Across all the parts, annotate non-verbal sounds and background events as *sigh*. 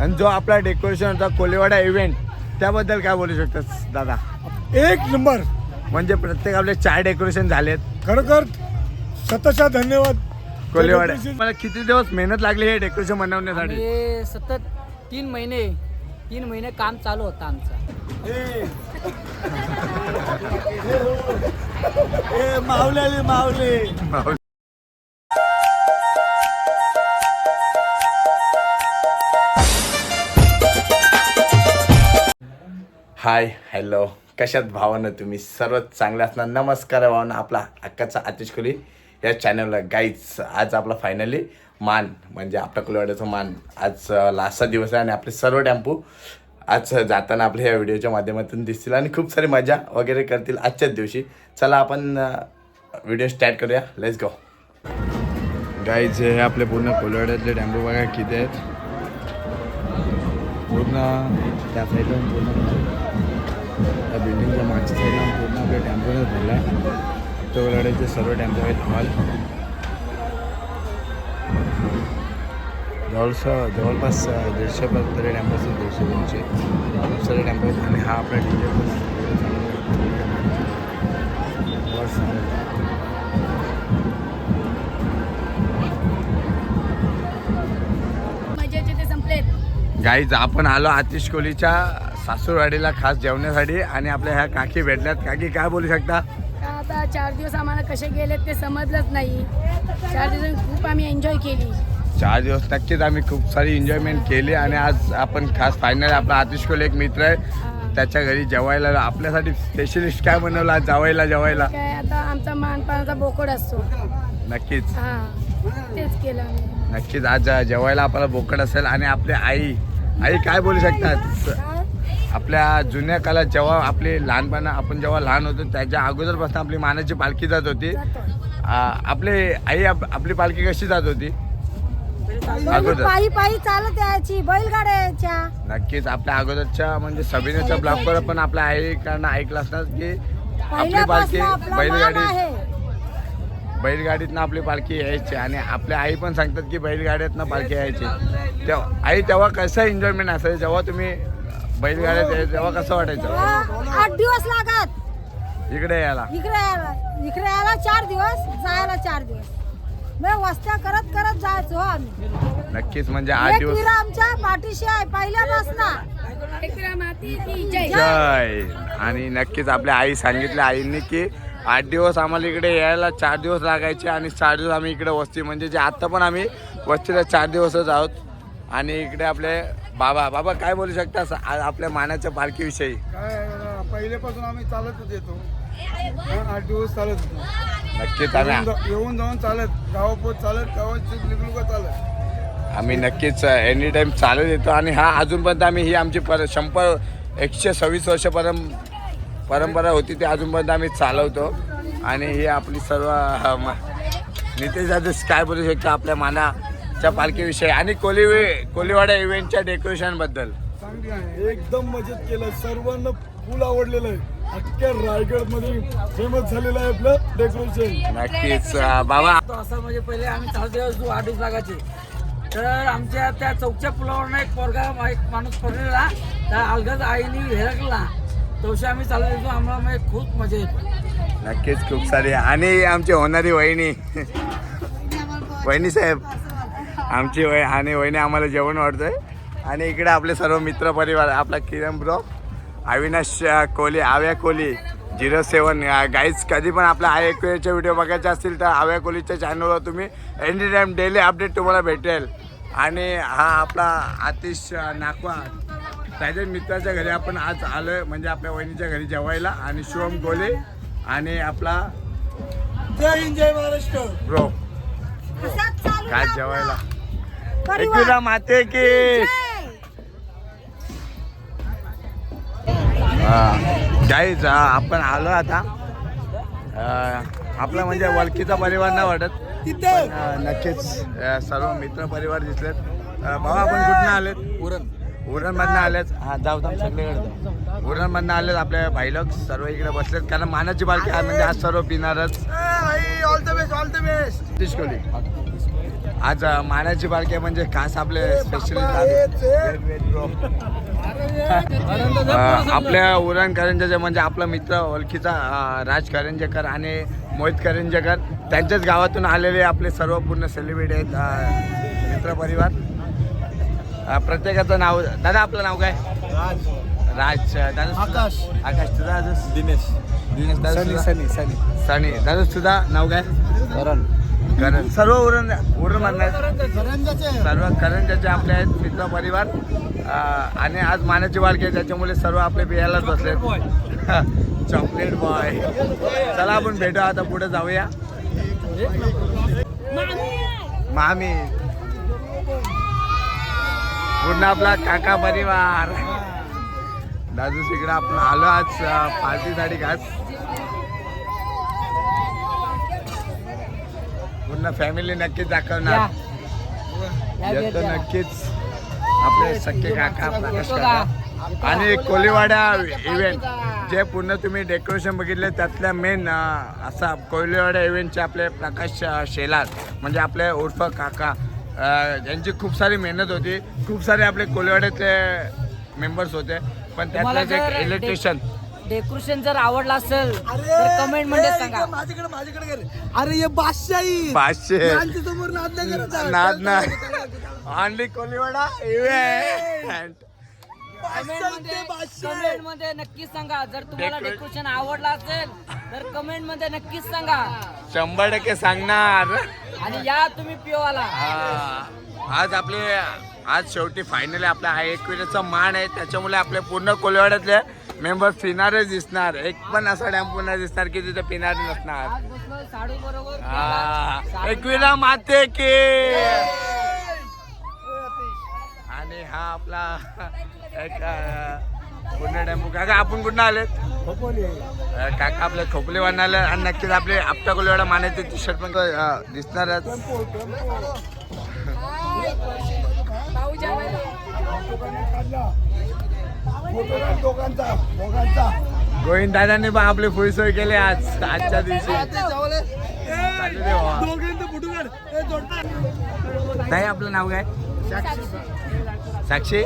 आणि जो आपला डेकोरेशन होता कोलेवाडा इव्हेंट त्याबद्दल काय बोलू शकतात दादा? एक नंबर. म्हणजे प्रत्येक आपले चार डेकोरेशन झालेत. खरोखर शतशा धन्यवाद. कोलेवाडा. मला किती दिवस मेहनत लागली हे डेकोरेशन बनवण्यासाठी? सतत तीन महिने तीन महिने काम चालू होतं आमचं. मावले मावले हाय हॅलो कशात भावानं तुम्ही? सर्व चांगले असणार. नमस्कार आहे भावानं. आपला अक्काचा आतिश कोली या चॅनलला गाईच आज आपला फायनली मान म्हणजे आपल्या कुलवाड्याचा मान. आज लास्टचा दिवस आहे आणि आपले सर्व टॅम्पू आज जाताना आपल्या या व्हिडिओच्या माध्यमातून दिसतील आणि खूप सारी मजा वगैरे करतील आजच्याच दिवशी. चला आपण व्हिडिओ स्टार्ट करूया. लेट्स गो गाईज हे आपले पूर्ण कोलवाड्यातले टॅम्पू बघा किती आहेत. पूर्ण त्या साईडला पूर्ण त्या बिल्डिंगच्या मागच्या साईडला पूर्ण आपल्या टॅम्पोने भरला आहे. तो लढाईचे सर्व टॅम्पो आहेत हॉल जवळचं जवळपास दीडशे पर्यंत तरी टॅम्पो असतील दीडशे दोनशे खूप सारे टॅम्पो आहेत. आणि हा आपला डी जे मजेचे ते संपलेत. गाईज आपण आलो आतिश कोहलीच्या सासूरवाडीला खास जेवण्यासाठी आणि आपल्या ह्या काकी भेटल्यात. काकी काय बोलू शकता? आता चार दिवस आम्हाला कसे गेलेत ते समजलंच नाही. चार दिवस खूप आम्ही एन्जॉय केली. चार दिवस नक्कीच आम्ही खूप सारी एन्जॉयमेंट केली आणि आज आपण खास फायनल आपला आतिश कोहली एक मित्र आहे. त्याच्या घरी जेवायला. आपल्यासाठी स्पेशलिस्ट काय बनवलं आज जेवायला जेवायला? काय आता आमचा मानपानाचा बोकड असतो. नक्कीच. हा तेच केलं आम्ही. नक्कीच आज जेवायला आपल्याला बोकड असेल आणि आपली आई. आई काय बोलू शकतात आपल्या जुन्या काळात जेव्हा आपली लहानपणा आपण जेव्हा लहान होतो त्याच्या अगोदरपासून आपली मानाची पालखी जात होती. आपली आई आप- आपली पालखी कशी जात होती? पायी पायी चालत यायची बैलगाड्या नक्कीच आपल्या अगोदरच्या म्हणजे सबिनेच्या ब्लॉगवर पण आपल्या आईकडनं ऐकलं असणार की आपली पालखी बैलगाडी बैलगाडीतनं आपली पालखी यायची आणि आपल्या आई पण सांगतात की बैलगाड्यातनं पालखी यायची. तेव्हा आई तेव्हा कसं एन्जॉयमेंट असायचं? जेव्हा तुम्ही बैलगाड्यात यायचं तेव्हा कसं वाटायचं? आठ दिवस लागत. इकडे यायला. इकडे यायला. इकडे यायला चार दिवस जायला चार दिवस. मग वस्त्या करत करत जायचो हो आम्ही. नक्कीच म्हणजे आठ एक दिवस वीर आमच्या पाठीशी आहे पहिल्यापासून. जय. आणि नक्कीच आपल्या आई सांगितल्या आईंनी की आठ दिवस आम्हाला इकडे यायला चार दिवस लागायचे आणि चार दिवस आम्ही इकडे वस्ती म्हणजे जे आत्ता पण आम्ही वस्तीला चार दिवसच आहोत. आणि इकडे आपले बाबा बाबा काय बोलू शकता? स- आ- आपल्या मानाच्या पालखीविषयी. काय अं, पहिल्यापासून आम्ही चालतच येतो. आठ दिवस चालत होतो. नक्कीच येऊन आम्ही जा- येऊन जाऊन चालत गावापोत चालत का चालत. आम्ही नक्कीच एनी टाईम चालत येतो आणि हा अजूनपर्यंत आम्ही ही आमची पर शंभर एकशे सव्वीस वर्ष परं परंपरा होती ती अजूनपर्यंत आम्ही चालवतो. आणि ही आपली सर्व अ, म- नितेश दादा काय बोलू शकतो? आपल्या मानाच्या पालखीविषयी आणि कोली कोलीवाडा इव्हेंटच्या डेकोरेशनबद्दल एकदम मजेत केलं. सर्वांना फुल आवडलेलं आहे. अख्ख्या रायगडमध्ये फेमस झालेलं आहे आपलं डेकोरेशन नक्कीच बाबा. तो असं म्हणजे पहिले आम्ही चार दिवस आठ दिवस लागायचे. तर आमच्या त्या चौकच्या पुलावरनं एक पोरगा एक माणूस पडलेला. त्या अलगद आईने हेरकला. तवशी आम्ही चालत येतो आम्हाला म्हणजे खूप मजा येते. नक्कीच खूप सारी. आणि आमची होणारी वहिनी. वहिनी साहेब. आमची वय आणि वहिनी आम्हाला जेवण वाढतोय. आणि इकडे आपले सर्व मित्र परिवार आपला किरण ब्रो अविनाश कोहली आव्या कोहली झिरो सेवन. गाईज कधी पण आपल्या आय एकचे व्हिडिओ बघायचे असतील तर आव्या कोहलीच्या चॅनलवर तुम्ही एनी टाईम डेली अपडेट तुम्हाला भेटेल. आणि हा आपला आतिश नाकवा त्याच्या मित्राच्या घरी आपण आज आलोय म्हणजे आपल्या वहिनीच्या घरी जेवायला. आणि शिवम कोहली आणि आपला जय हिंद जय महाराष्ट्र. ब्रो काय जेवायला? एकविरा माते की. गाईज आपण आलो आता. आपला म्हणजे वलकीचा परिवार नाही वाटत. नक्कीच सर्व मित्र परिवार दिसलेत. भाऊ आपण कुठनं आलेत? उरण. उरणमधनं आलेत. हा जाऊ जाऊ सगळीकडे उरणमधनं आलेत आपले भाई लोक सर्व इकडे बसलेत. कारण मानाची बालकी म्हणजे आज सर्व पिणारच. All the best all the best दिसकोली आज मानाची बारके म्हणजे खास आपले स्पेशल आपल्या उरण करंजाचे म्हणजे आपला मित्र ओळखीचा राज करंजेकर आणि मोहित करंजेकर त्यांच्याच गावातून आलेले आपले सर्व पूर्ण सेलिब्रिटी आहेत मित्रपरिवार प्रत्येकाचं नाव दादा आपलं नाव काय? राज. दादा आकाश. आकाश तुझा दिनेश. दिनेश दादा? सनी सनी सनी. दादा तुझा नाव काय? करण. करण *laughs* सर्व उरण उरण सर्व करंजाचे आपले आहेत मित्र परिवार. आणि आज मानाची आहे त्याच्यामुळे सर्व आपले बियालाच बसले *laughs* चॉकलेट बॉय. चला आपण भेटू आता पुढे जाऊया. मामी. पूर्ण आपला काका परिवार. दादू तिकडे आपण आलो आज पार्टीसाठी खास. पूर्ण फॅमिली नक्कीच दाखवणार. येतो नक्कीच आपले सख्खे काका प्रकाश काका. आणि कोलीवाडा इव्हेंट जे पूर्ण तुम्ही डेकोरेशन बघितले त्यातल्या मेन असा कोलीवाडा इव्हेंटचे आपले प्रकाश शेलार म्हणजे आपले उर्फ काका. यांची खूप सारी मेहनत होती. खूप सारे आपले कोलीवाड्याचे मेंबर्स होते. पण त्यातलं एक इलेक्ट्रिशियन डेकोरेशन जर आवडलं असेल तर कमेंटमध्ये सांगा. माझ्याकडे माझ्याकडे. अरे हे बादशाही. पाचशे आमच्यासमोर नाद नाही करायचा. नाद नाही. ऑनली कोलीवाडा इव्हेंट कमेंटमध्ये कमेंटमध्ये नक्कीच सांगा. जर तुम्हाला डेकोरेशन आवडलं असेल तर कमेंटमध्ये नक्कीच सांगा. शंभर टक्के सांगणार. आणि या तुम्ही पिओवाला हा, आज आपले आज शेवटी फायनली आपला हा एकविरेचा मान आहे. त्याच्यामुळे आपले पूर्ण कोलवाड्यातले मेंबर पिणारच दिसणार. एक पण असा डॅम्पो नाही दिसणार की तिथे पिणार नसणार. आज बसलो साडू बरोबर. हा, एकविरा माते की. आणि हा आपला एक पूर्ण डॅम्पो काका आपण कुठं आलेत? अं, काका आपले खोपले आले आणि नक्कीच आपले आपटा कोलवाडा मानाचे टी शर्ट पण दिसणारच. गोविंद दादांनी पण आपली फुल सोय केली आज आजच्या दिवशी. ताई आपलं नाव काय? साक्षी.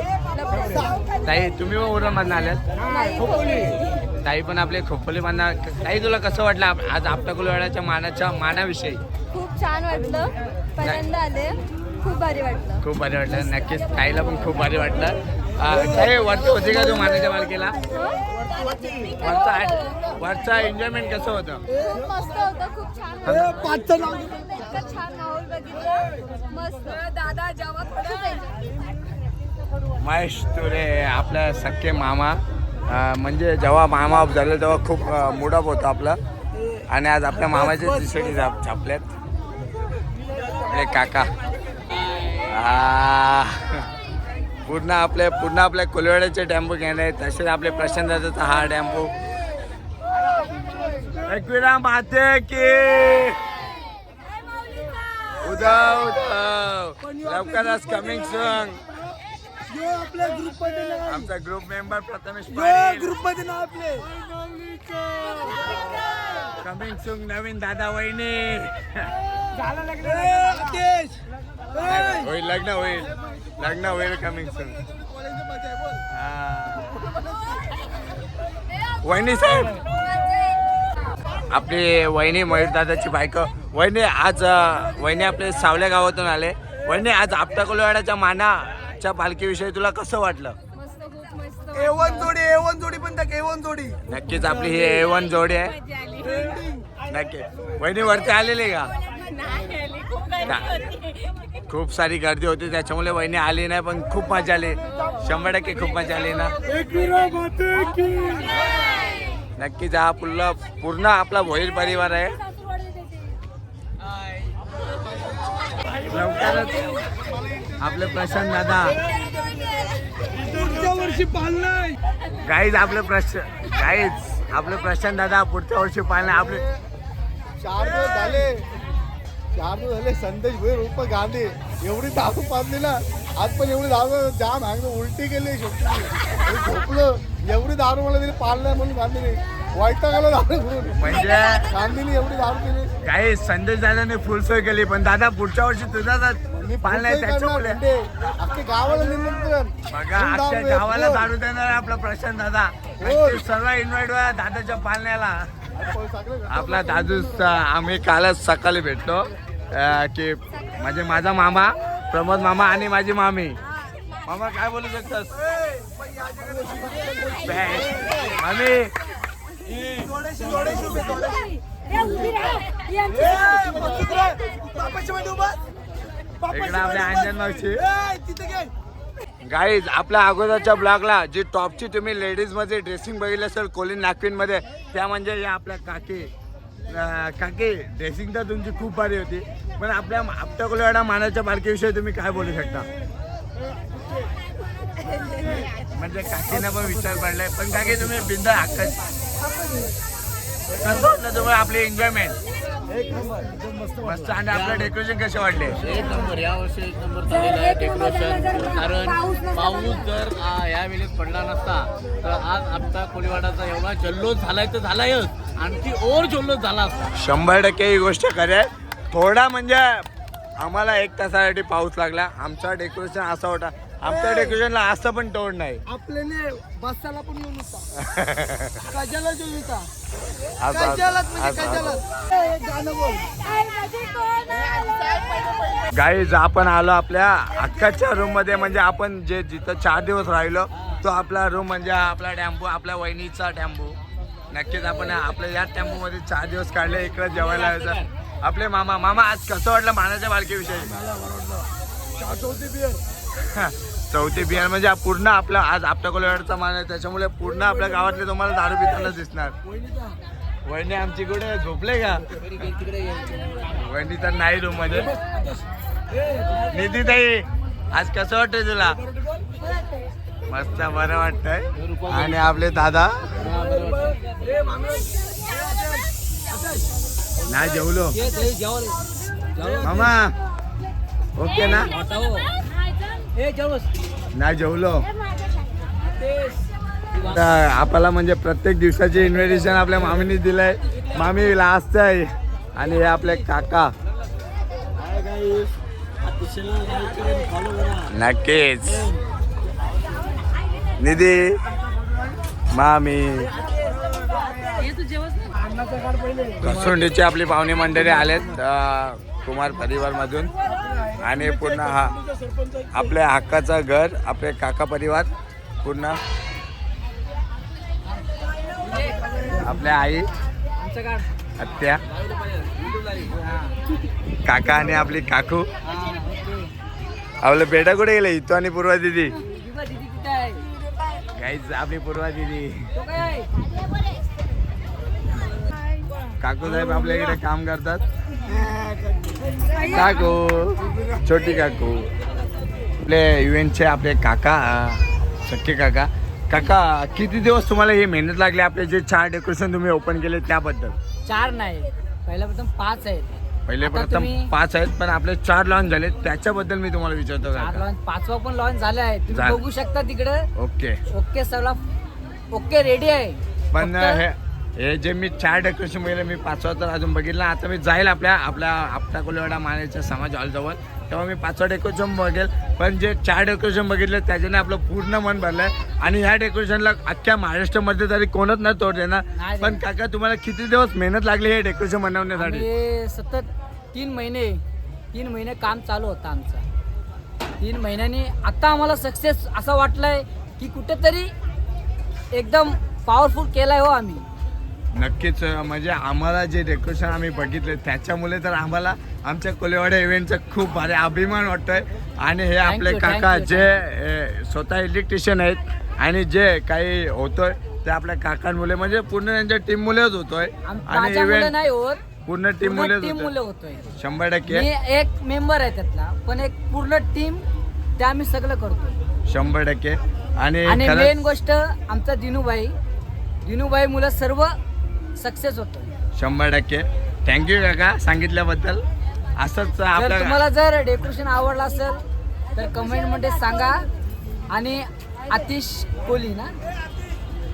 ताई तुम्ही उरण आल्यात? ताई पण आपले खोपोली मधना ताई तुला कसं वाटलं आज आपटा कुलवाड्याच्या मानाच्या मानाविषयी? खूप छान वाटलं. पहिल्यांदा आले. खूप भारी वाटलं. खूप भारी वाटलं. नक्कीच ताईला पण खूप भारी वाटलं. ताई वरती होती का तू मानाच्या मालकीला? वरचा वरचा एन्जॉयमेंट कसं होतं? खूप मस्त होतं खूप छान इतकं छान माहोल बघितलं. मस्त. दादा जेव्हा. महेश तुरे आपल्या सख्खे मामा. म्हणजे जेव्हा मामा ऑफ झाले तेव्हा खूप मूड ऑफ होतं आपलं. आणि आज आपल्या मामाचे टी शर्ट छापल्यात काका. पूर्ण आपले पूर्ण आपल्या कोलवाड्याचे टेम्पो घेणे तसेच आपले प्रशांत दादाचा हा टेम्पो माते की. उदव लवकरच कमिंग सॉंग यो आपल्या ग्रुपमध्ये आमचा ग्रुप मेंबर प्रथमेश ग्रुपमध्ये नाव आपले. कमिंग सून नवीन दादा वहिनी. आदेश ए, होईल लग्न होईल लग्न होईल कमिंग सून वहिनी साहेब. आपली वहिनी मयूर दादाची बायको. वहिनी आज वहिनी आपले सावल्या गावातून आले. वहिनी आज आपटा कोलवाड्याच्या मानाच्या पालखीविषयी तुला कसं वाटलं? मस्त खूप मस्त ए वन जोडी ए वन जोडी पण टाक ए वन जोडी. नक्कीच आपली ही ए वन जोडी आहे. नक्की. वहिनी वरती आलेली का? का- खूप सारी गर्दी होती त्याच्यामुळे वहिनी आली नाही पण खूप मजा आली. शंभर टक्के खूप मजा आली ना. नक्कीच हा पूर्ण पूर्ण आपला भोईर परिवार आहे. लवकरच आपले प्रशांत दादा. पुढच्या वर्षी पालनाय. गाईज आपले प्रश गाईज आपले प्रशांत दादा पुढच्या वर्षी पाळणे आपले चार दिवस झाले. दिवस झाले संदेश भोईर उप गांधी. एवढी दारू पाजली ना आज पण एवढी दारू जाम आहे उलटी केली शेवटी. झोपलो. एवढी दारू मला तिने पाळलं म्हणून गांधीने. दारू करून म्हणजे? गांधीने एवढी दारू केली काही संदेश दादाने फुल सोय केली पण दादा पुढच्या वर्षी तुझा मी त्याच्यामुळे. म्हणजे अख्खे गावाला निमंत्रण. बघा अख्ख्या गावाला फुल. दारू देणार आपला प्रशांत दादा. हो. सर्व इन्व्हाइट व्हा दादाच्या सगळे आपला दादू आम्ही कालच सकाळी भेटलो की म्हणजे माझा मामा प्रमोद मामा आणि माझी मामी. मामा काय बोलू शकतस? मामी. इकडे आपल्या अंजन मावशी. गाईज आपल्या अगोदरच्या ब्लॉगला जी टॉपची तुम्ही लेडीजमध्ये ड्रेसिंग बघितलं असेल कोलिन नागपिनमध्ये त्या म्हणजे या आपल्या काकी. काकी ड्रेसिंग तर तुमची खूप भारी होती. पण आपल्या आपट्या कोलेवाडा मानाच्या बारकीविषयी तुम्ही काय बोलू शकता? म्हणजे काकीनं पण विचार पडलाय. पण काकी तुम्ही बिंदा हक्क कसं वाटलं तुम्हाला आपली एन्जॉयमेंट मस्त आणि आपलं डेकोरेशन कसे वाटले? एक नंबर या वर्षी एक नंबर झालेलं आहे डेकोरेशन कारण पाऊस जर आ, या वेळेस पडला नसता तर आज आमचा कोळीवाडाचा एवढा जल्लोष झालाय तर झालायच. आणखी ओर जल्लोष झाला असता. शंभर टक्के ही गोष्ट खरी आहे. थोडा म्हणजे आम्हाला एक तासासाठी पाऊस लागला. आमचा डेकोरेशन असा होता. आमच्या डेकोरेशनला असं पण तोड नाही. आपल्याने बसायला पण येऊन होता. *laughs* कजाला येऊन होता? असं- म्हणजे असं- गाईज आपण आलो आपल्या अक्काच्या रूममध्ये. म्हणजे आपण जे जिथं चार दिवस राहिलो तो आपला रूम म्हणजे आपला टेम्पो आपल्या वहिनीचा टेम्पो. नक्कीच आपण आपल्या या टेम्पो मध्ये चार दिवस काढले इकडे जेवायला यायचं आपले मामा मामा आज कसं वाटलं मानाच्या बालकीविषयी? चौथी बियर चौथी बिहार म्हणजे पूर्ण आपला आज आपल्या कोलेवाडचा मान आहे त्याच्यामुळे पूर्ण आपल्या गावातले तुम्हाला दारू पिताना दिसणार. वहिनी आमची कुठे झोपले का? वहिनी तर नाही रूममध्ये. निधी ताई आज कसं वाटतंय तुला? मस्त बरं वाटतंय. आणि आपले दादा? नाही जेवलो. मामा ओके ना? नाही जेवलो. आपल्याला म्हणजे प्रत्येक दिवसाचे इन्व्हिटेशन आपल्या मामीने दिलंय. मामी लास्ट आहे. आणि हे आपले काका. नक्कीच. निधी. मामी. घसुंडीची आपली पाहुणी मंडळी आलेत कुमार परिवार मधून आणि पूर्ण हा आपल्या हक्काचं घर आपले काका परिवार पूर्ण आपल्या आई आत्या काका आणि आपली काकू. आपलं बेटा कुठे गेले? इतो आणि पूर्वा दिदी. काहीच आपली पूर्वा दिदी. काकू साहेब आपल्या इकडे काम करतात. काकू छोटी काकू. आपले युएनचे आपले काका सख्खे काका. काका किती दिवस तुम्हाला ही मेहनत लागली? आपले जे चार डेकोरेशन तुम्ही ओपन केले त्याबद्दल. चार नाही पहिल्या प्रथम पाच आहेत. पहिले प्रथम तुम्ही- पाच आहेत पण आपले चार लॉन्च झाले त्याच्याबद्दल मी तुम्हाला विचारतो चार काका. लॉन्च पाचवा पण लॉन्च झाला आहे. तुम्ही झालं. बघू शकता तिकडे. ओके. ओके सगळा ओके रेडी आहे. पण फक्त- हे हे जे मी चार डेकोरेशन बघितलं मी पाचवा तर अजून बघितलं. आता मी जाईल आपल्या आपल्या आपटा कोलेवाडा मानेच्या समाज हॉलजवळ. तेव्हा मी पाचवा डेकोरेशन बघेल. पण जे चार डेकोरेशन बघितलं त्याच्याने आपलं पूर्ण मन भरलंय. आणि ह्या डेकोरेशनला अख्ख्या महाराष्ट्रामध्ये तरी कोणच नाही तोड देणार. पण काका तुम्हाला किती दिवस मेहनत लागली हे डेकोरेशन बनवण्यासाठी सतत तीन महिने तीन महिने काम चालू होतं आमचं. तीन महिन्यांनी आता आम्हाला सक्सेस असं वाटलंय की कुठेतरी एकदम पॉवरफुल केलाय हो आम्ही. नक्कीच म्हणजे आम्हाला जे डेकोरेशन आम्ही बघितले त्याच्यामुळे तर आम्हाला आमच्या कोलेवाडा इव्हेंटचा खूप भारी अभिमान वाटतोय. आणि हे आपले काका जे स्वतः इलेक्ट्रिशियन आहेत आणि जे काही होतोय ते आपल्या काकांमुळे म्हणजे पूर्ण त्यांच्या टीम मुलेच होतोय आणि इव्हेंट नाही होत पूर्ण टीम मुलं होतोय. शंभर टक्के. एक मेंबर आहे त्यातला पण एक पूर्ण टीम ते आम्ही सगळं करतो शंभर टक्के. आणि मेन गोष्ट आमचा दिनूभाई दिनूभाई मुलं सर्व सक्सेस होतो. शंभर टक्के. थँक्यू काका सांगितल्याबद्दल. असंच जर आपल्या तुम्हाला जर डेकोरेशन आवडलं असेल तर कमेंटमध्ये सांगा. आणि आतिश कोहली ना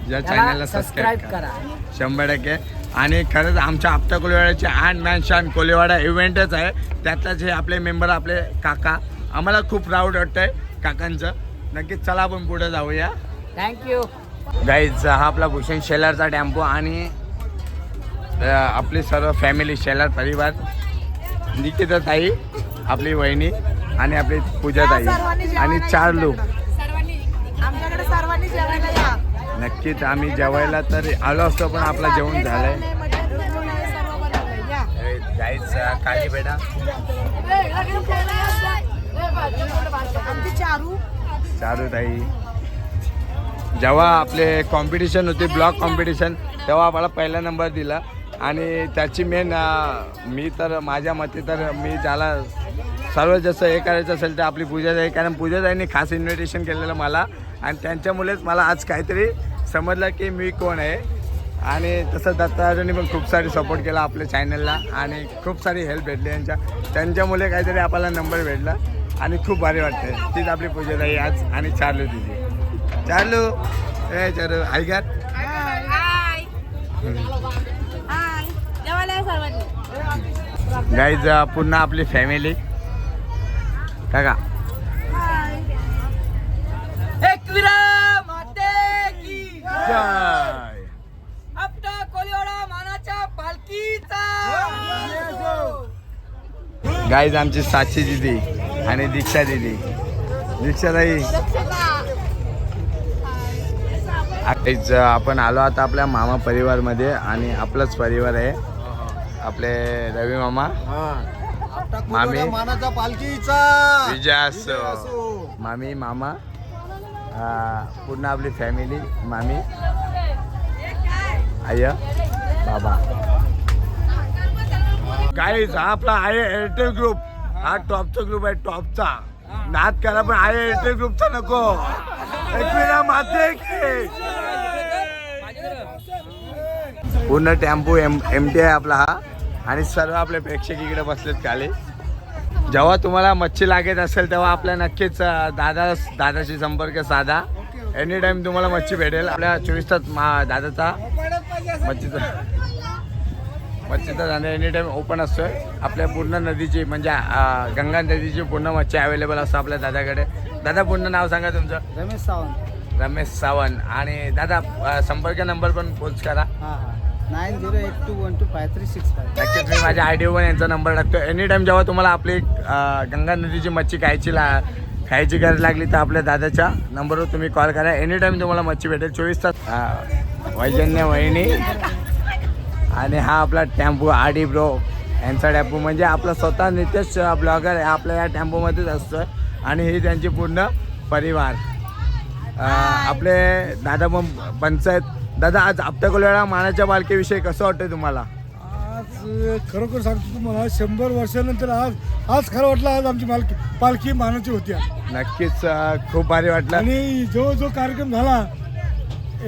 या चॅनलला सबस्क्राईब सबस्क्राईब करा. शंभर टक्के. आणि खरंच आमच्या आपटा कोलेवाड्याचे आण मॅन शान कोलेवाडा इव्हेंटच आहे. त्यातलाच हे आपले मेंबर आपले काका. आम्हाला खूप प्राऊड वाटतंय काकांचं. नक्कीच चला आपण पुढे जाऊया. थँक्यू गाईज हा आपला भूषण शेलारचा टेम्पो आणि आपली सर्व फॅमिली शेलार परिवार निकिता ताई आपली वहिनी आणि आपली पूजा ताई आणि चार लोक नक्कीच आम्ही जेवायला तर आलो असतो पण आपलं जेवण झालंय. काळजी बेटा चारू. ताई जेव्हा आपले कॉम्पिटिशन होते ब्लॉक कॉम्पिटिशन तेव्हा आम्हाला पहिला नंबर दिला. आणि त्याची मेन मी तर माझ्या मते तर मी ज्याला सर्वात जास्त हे करायचं असेल तर आपली पूजा जाई. कारण पूजा ताईंनी खास इन्व्हिटेशन केलेलं मला. आणि त्यांच्यामुळेच मला आज काहीतरी समजलं की मी कोण आहे. आणि तसं दत्ताराजांनी पण खूप सारी सपोर्ट केला आपल्या चॅनलला आणि खूप सारी हेल्प भेटली यांच्या. त्यांच्यामुळे काहीतरी आपल्याला नंबर भेटला. आणि खूप भारी वाटते तीच आपली पूजा ताई आज आणि चालू तिची चालू ए चालू ऐका गाईज पुन्हा आपली फॅमिली काका. एकविरा माते की गाईज आमची साक्षी दिदी आणि दीक्षा दिदी. दीक्षा ताई. आपण आलो आता आपल्या मामा परिवारमध्ये आणि आपलाच परिवार आहे. आपले रवी मामा मामी. मानाचा पालखीचा विजय असो मामी मामा पूर्ण आपली फॅमिली मामी आय बाबा. हा आपला आहे एअरटेल ग्रुप हा टॉपचा ग्रुप आहे टॉपचा. नाद करा पण आहे एअरटेल ग्रुपचा नको. माते की. पूर्ण टेम्पो एम एम टी आहे आपला हा. आणि सर्व आपले प्रेक्षक इकडे बसलेत खाली. जेव्हा तुम्हाला मच्छी लागत असेल तेव्हा आपल्या नक्कीच दादा दादाशी संपर्क साधा. एनी टाइम तुम्हाला मच्छी भेटेल. आपल्या चोवीस तास मा दादाचा मच्छीचा मच्छीचा धंदा एनी टाइम ओपन असतोय. आपल्या पूर्ण नदीची म्हणजे गंगा नदीची पूर्ण मच्छी अवेलेबल असतं आपल्या दादाकडे. दादा पूर्ण नाव सांगा तुमचं. रमेश सावंत. रमेश सावंत. आणि दादा संपर्क नंबर पण पोच करा. Nine zero eight two one two five three six five. नक्कीच मी माझ्या आय डी पण यांचा नंबर टाकतो एनी टाइम जेव्हा तुम्हाला आपली गंगा नदीची मच्छी खायची ला खायची गरज लागली तर आपल्या दादाच्या नंबरवर तुम्ही कॉल करा. एनी टाइम तुम्हाला मच्छी भेटेल चोवीस तास वैजन्य वहिनी आणि हा आपला टेम्पो आडी ब्रो यांचा टेम्पो. म्हणजे आपला स्वतः नितेश ब्लॉगर आपल्या या टेम्पोमध्येच असतो आणि ही त्यांची पूर्ण परिवार. आपले दादा पण पंचायत दादा आज आपट्याकोलेळा मानाच्या पालखीविषयी कसं वाटतं तुम्हाला आज खरोखर सांगतो तुम्हाला शंभर वर्षानंतर आज आज खरं वाटलं आज आमची पालखी पालखी मानाची होती. नक्कीच खूप भारी वाटलं आणि जो जो कार्यक्रम झाला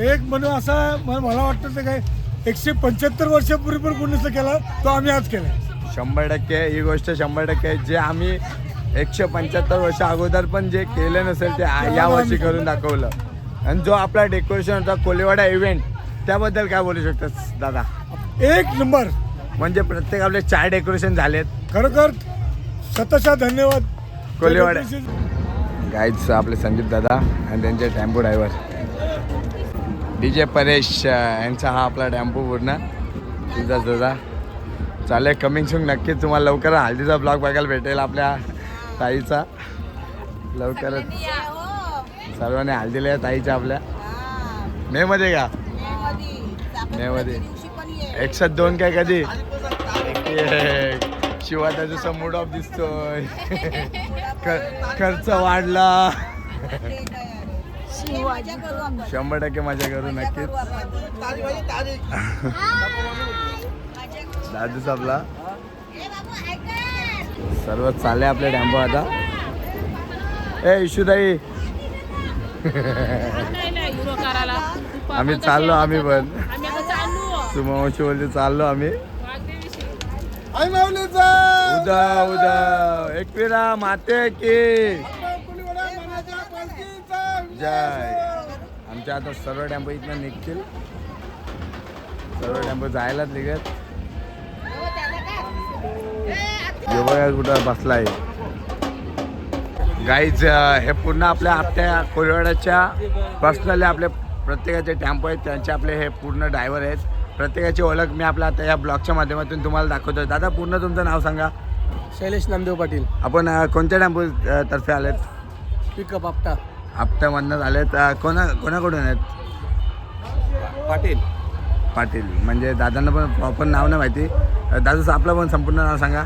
एक म्हणून असा मला वाटतं ते काय एकशे पंच्याहत्तर वर्षापूर्वी पण कोणी नसतं केला तो आम्ही आज केला शंभर टक्के ही गोष्ट शंभर टक्के. जे आम्ही एकशे पंच्याहत्तर वर्ष अगोदर पण जे केलं नसेल ते आ- या वर्षी करून दाखवलं आणि जो आपला डेकोरेशन होता कोलेवाडा इव्हेंट त्याबद्दल काय बोलू शकतात दादा? एक नंबर. म्हणजे प्रत्येक आपले चार डेकोरेशन झालेत. खरोखर शतशा धन्यवाद. कोलेवाडा. गाईडच आपले संदीप दादा आणि त्यांचे tempo driver D J Paresh यांचा हा आपला टेम्पो पूर्ण. तुझा दादा चालेल कमिंग सून नक्कीच तुम्हाला लवकर हल्दीचा ब्लॉग बघायला भेटेल आपल्या ताईचा. लवकरच. सर्वांनी हल्दीला ताईच्या आपल्या. मे मध्ये का? मे मध्ये. एकशे दोन काय कधी? एक. शिवा त्याचा मूड ऑफ दिसतोय. *laughs* ख- खर्च वाढला. शंभर टक्के मजा करू नक्कीच. दादू आपला. सर्व चालले आपले टेम्पो आता. ए इशूताई *laughs* आम्ही चाललो आम्ही पण. सुमावशी बोलते चाललो. आम्ही. उदा उदा एकविरा माते की. जय. आमच्या आता सर्व टेम्पो इथनं निघतील. सर्व टेम्पो जायलाच निघत. हे बघा कुठं बसलाय. गाईज हे पूर्ण आपल्या आपल्या कोलवाड्याच्या पर्सनली आपले प्रत्येकाचे टेम्पो आहेत त्यांचे आपले हे पूर्ण ड्रायव्हर आहेत. प्रत्येकाची ओळख मी आपल्या आता या ब्लॉगच्या माध्यमातून तुम्हाला दाखवतोय. दादा पूर्ण तुमचं नाव सांगा. शैलेश नामदेव पाटील. आपण कोणत्या टेम्पो तर्फे आलेत? पिकअप आपटा हप्त्यामधनं आलेत कोणा कोणाकडून आहेत? पाटील. पाटील. म्हणजे दादांना पण प्रॉपर नाव नाही माहिती. दादाचं आपलं पण संपूर्ण नाव सांगा.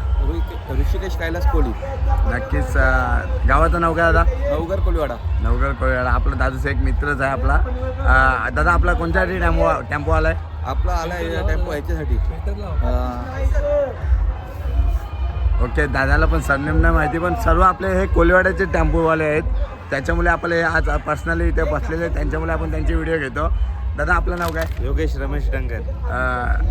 ऋषिकेश कैलास कोळी. नक्कीच अ, गावाचं नाव काय दादा? अवघर कोळीवाडा. नवगर कोळ्याला आपला दादूचा एक मित्रच आहे आपला. अ, दादा आपला कोणत्यासाठी टेम्पो टेम्पो आलाय? आपला आलाय टेम्पो याच्यासाठी. ओके दादाला पण सरनेम नाही माहिती पण सर्व आपले हे कोलीवाड्याचे टेम्पोवाले आहेत. त्याच्यामुळे आपले हे आज पर्सनली इथे बसलेले आहेत. त्यांच्यामुळे आपण त्यांचे व्हिडिओ घेतो. दादा आपलं नाव काय? योगेश रमेश डंगर. अ,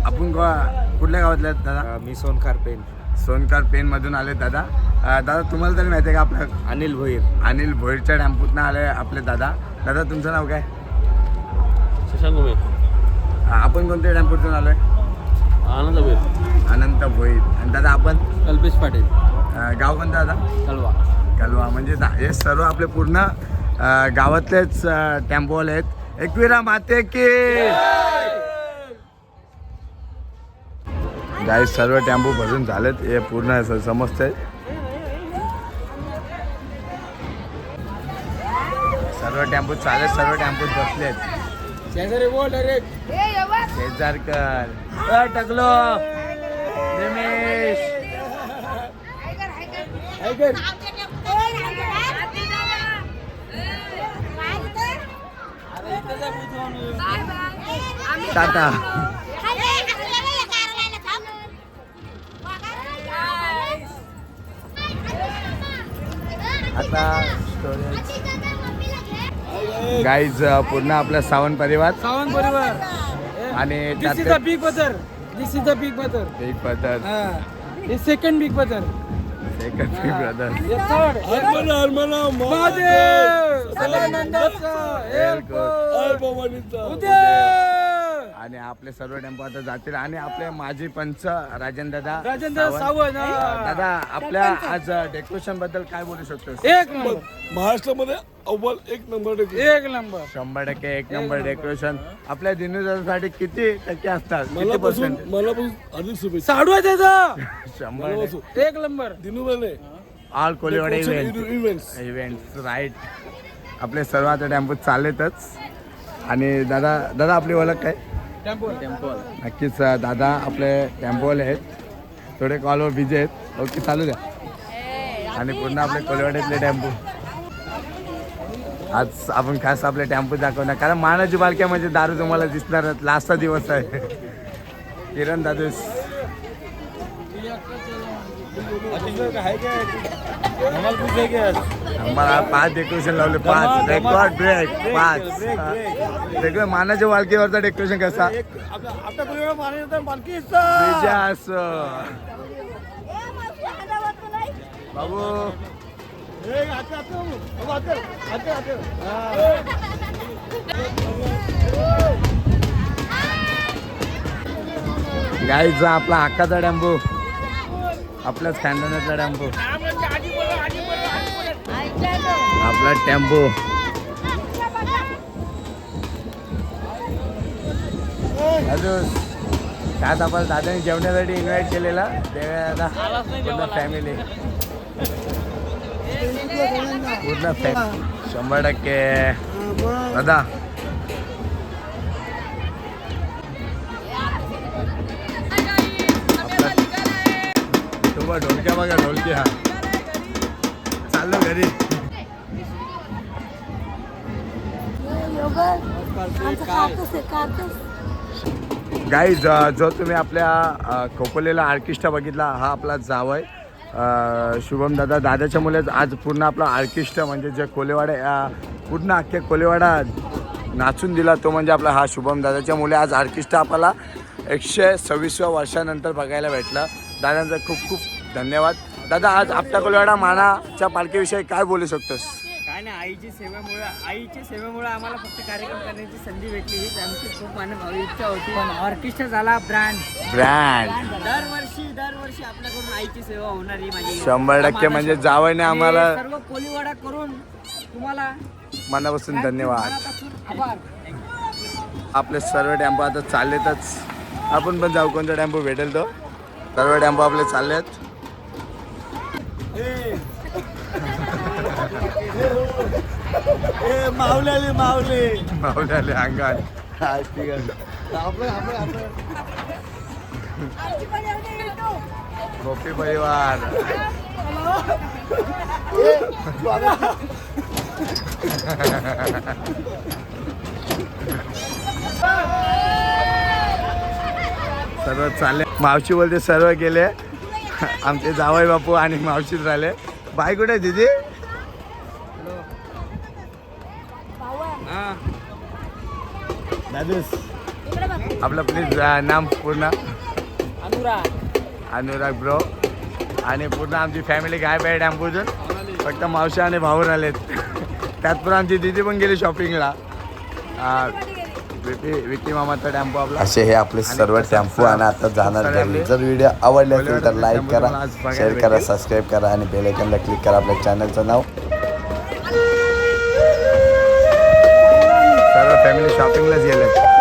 आपण गो- कुठल्या गावातले आहेत दादा? मी सोनखार पेन सोनकार पेनमधून आले दादा. अ, दादा तुम्हाला तरी माहिती आहे का आपलं? अनिल भोईर. अनिल भोईरच्या टेम्पोतनं आले आपले दादा. दादा तुमचं नाव काय? शशांक अ, आपण कोणत्या टेम्पोतून आलोय? आनंद उमेद अनंत भोईर. आणि दादा आपण? कल्पेश पाटील. अ, गाव कोणतं दादा? कलवा. कलवा. म्हणजे दा- हे सर्व आपले पूर्ण अ, गावातलेच अ, टेम्पोवाले आहेत. एकविरा माते की गाई सर्व टेम्पो भरून झालेत. हे पूर्ण समजतंय. सर्व टेम्पो चालत सर्व टेम्पोत बसलेत. शेजारी बोल डायरेक्ट. शेजारकर. टकलो. रमेश. टाटा. आता स्टोरेज गाईज पूर्ण आपला सावंत परिवार. सावंत परिवार. आणि दिस इज द त्यात big brother this is the big brother एक पदर हे. सेकंड बिग बदर एकच ब्रदर हे. थर्ड महादेव. सदानंदाचा एअरपोर्ट उदय. आणि आपले सर्व टेम्पो आता जातील. आणि आपले माजी पंच राजेंद्र दादा राजेंद्र सावंत, दादा आपल्या आज डेकोरेशनबद्दल काय बोलू शकतो एक नंबर. महाराष्ट्रामध्ये अव्वल एक नंबर एक नंबर. शंभर टक्के एक नंबर डेकोरेशन. आपल्या दिनुसाठी किती टक्के असतात? किती पर्सेंट मलापासून अधिक शुभेच्छा. साडू आहे त्याचा शंभर एक number. दिनूबाने all Koliwada event events event right आपले सर्व आता टेम्पो चाललेतच. आणि दादा दादा आपली ओळख काय? नक्कीच दादा आपले टेम्पोवाले आहेत. थोडे कॉलवर बिझी आहेत. ओके चालू द्या. आणि पूर्ण आपले कोलवाड्यातले टेम्पो. आज आपण खास आपले टेम्पो दाखवणार. कारण मानाची बालक्या म्हणजे दारू तुम्हाला दिसणारच. लास्टचा दिवस आहे. किरण दादूस मला पाच डेकोरेशन लावले पाच. रेकॉर्ड ब्रेक पाच. सगळं मानाच्या वालकीवरचा डेकोरेशन कसा? बाबू. गाईचा आपला हक्काचा टेम्पो आपल्याच खानदानातला टेम्पो. आपला टेम्पो. अजून त्यात आपण दादाने जेवण्यासाठी इन्व्हाइट केलेला. त्यावेळेला पूर्ण फॅमिली पूर्ण फॅमिली शंभर टक्के. दादा तुम्हाला ढोलक्या बघा ढोलकी हा. चाललो घरी. गाई जो तुम्ही आपल्या अ, खोपोलीला बघितला हा आपला जाव आहे. शुभम दादा दादाच्या मुलेच आज पूर्ण आपला आर्किस्टा म्हणजे जे कोलेवाडा पूर्ण अख्ख्या कोलेवाडा नाचून दिला तो म्हणजे आपला हा शुभम दादाच्या मुले. आज आर्किस्टा आपल्याला एकशे सव्वीसव्या वर्षानंतर बघायला भेटलं. दादांचा खूप खूप धन्यवाद. दादा आज आपल्या कोलेवाडा मानाच्या पालखीविषयी काय बोलू शकतोस? काय आणि आईची सेवेमुळे आईच्या सेवेमुळे आम्हाला फक्त कार्यक्रम करण्याची संधी भेटली. हीच आमची खूप माने भावी इच्छा होती. पण ऑर्केस्ट्रा झाला ब्रँड. ब्रँड. दरवर्षी दरवर्षी आपल्याकडून आईची सेवा होणार ही माझी. शंभर टक्के म्हणजे जावईने आम्हाला हे सर्व कोलीवाडा करून तुम्हाला मनापासून धन्यवाद. मनापासून आभार. आपले सर्व टेम्पो आता चाललेतच. आपण पण जाऊ कोणता टेम्पो भेटेल तो? सर्व टेम्पो आपले चाललेत. ए मावले. आले मावले मावले आले अंगात गोपी परिवार. सर्व चालले. मावशी बोलते सर्व गेले आमचे जावई बापू आणि मावशीच राहिले. बाय कुठे दिदी? आपलं प्लीज नाम पूर्ण. अनुराग अनुराग ब्रो आणि पूर्ण आमची फॅमिली गायब आहे टेम्पोतून फक्त मावशी आणि भाऊ आलेत. त्यात पण आमची दिदी पण गेली शॉपिंगला विकी मामाचा टेम्पो आपला. असे हे आपले सर्व टेम्पो आणि आता जाणार घरी जर व्हिडिओ आवडले असेल तर लाईक करा शेअर करा सबस्क्राईब करा आणि बेल आयकॉनला क्लिक करा आपल्या चॅनलचं नाव. शॉपिंगलाच गेलं